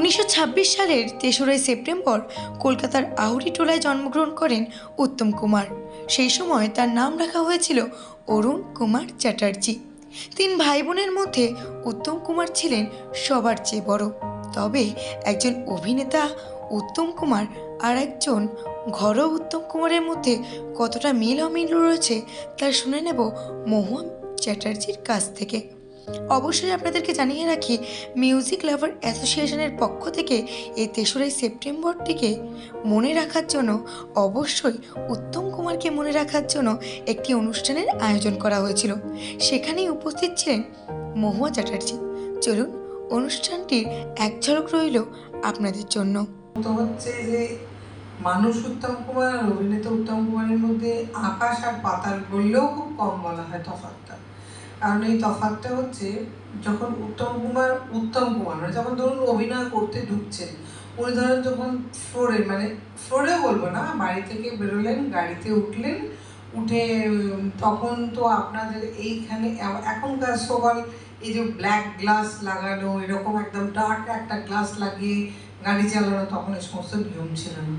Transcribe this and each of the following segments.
উনিশশো ছাব্বিশ সালের তেসরাই সেপ্টেম্বর কলকাতার আহুরিটোলায় জন্মগ্রহণ করেন উত্তম কুমার। সেই সময় তার নাম রাখা হয়েছিল অরুণ কুমার চ্যাটার্জি। তিন ভাই বোনের মধ্যে উত্তম কুমার ছিলেন সবার চেয়ে বড়। তবে একজন অভিনেতা উত্তম কুমার আর একজন ঘরোয়া উত্তম কুমারের মধ্যে কতটা মিল অমিল রয়েছে তা শুনে নেব মোহন চ্যাটার্জির কাছ থেকে। অবশ্যই আপনাদেরকে জানিয়ে রাখি মিউজিক লাভার অ্যাসোসিয়েশনের পক্ষ থেকে এই তেসরাই সেপ্টেম্বরটিকে মনে রাখার জন্য, অবশ্যই উত্তম কুমারকে মনে রাখার জন্য একটি অনুষ্ঠানের আয়োজন করা হয়েছিল। সেখানেই উপস্থিত ছিলেন মহুয়া চ্যাটার্জি। চলুন, অনুষ্ঠানটির এক ঝলক রইল আপনাদের জন্য। হচ্ছে যে, মানুষ উত্তম কুমার আর অভিনেতা উত্তম কুমারের মধ্যে আকাশ আর পাতাল বললেও খুব কম বলা হয় তফাৎটা। কারণ এই তফাৎটা হচ্ছে যখন উত্তম কুমার উত্তম কুমার মানে যখন ধরুন অভিনয় করতে ঢুকছেন উনি ধরেন যখন ফ্লোরে মানে ফ্লোরে বলব না, বাড়ি থেকে বেরোলেন, গাড়িতে উঠলেন, উঠে তখন তো আপনাদের এইখানে, এখনকার সকাল এই যে ব্ল্যাক গ্লাস লাগানো, এরকম একদম ডার্ক একটা গ্লাস লাগিয়ে গাড়ি চালানো, তখন এই সমস্ত নিয়ম ছিল না।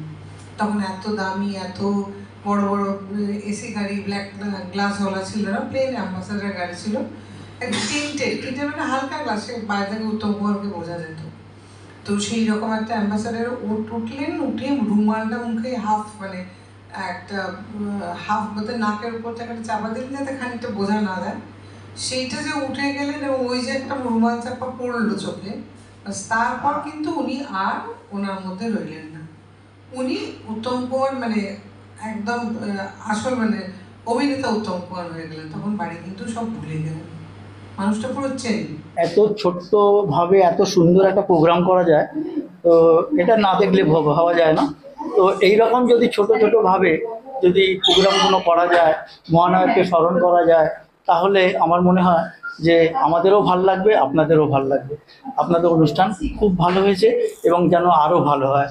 তখন এত দামি, এত বড় বড় এসি ব্ল্যাক গ্লাসওয়ালা ছিল না প্লেন অ্যাম্বাসাডার গাড়ি ছিল। তিনটে তিনটে মানে হালকা গ্লাসে বাইরে থেকে উত্তম কুমারকে বোঝা যেত। তো সেই রকম একটা অ্যাম্বাসাডার উঠলেন, উঠে রুমালটা মুখে হাফ মানে একটা হাফ মধ্যে নাকের উপর থেকে একটা চাপা দিলেন যাতে খানিকটা বোঝা না দেয় সেইটা যে উঠে গেলেন এবং ওই যে একটা রুমাল চাপা পড়ল চোখে তারপর কিন্তু উনি আর ওনার মধ্যে রইলেন না। উনি উত্তম কুমার মানে একদম আসল মানে অভিনেতা উত্তম কুমার হয়ে গেলেন, তখন বাড়ি কিন্তু সব ভুলে গেলেন। মানুষটা পুরো চেন এত ছোট্টভাবে এত সুন্দর একটা প্রোগ্রাম করা যায়, তো এটা না দেখলে ভাব- ভাবা যায় না। তো এই রকম যদি ছোট ছোট ভাবে যদি প্রোগ্রামগুলো করা যায়, মহানায়ককে স্মরণ করা যায়, তাহলে আমার মনে হয় যে আমাদেরও ভালো লাগবে, আপনাদেরও ভালো লাগবে। আপনাদের অনুষ্ঠান খুব ভালো হয়েছে এবং যেন আরও ভালো হয়।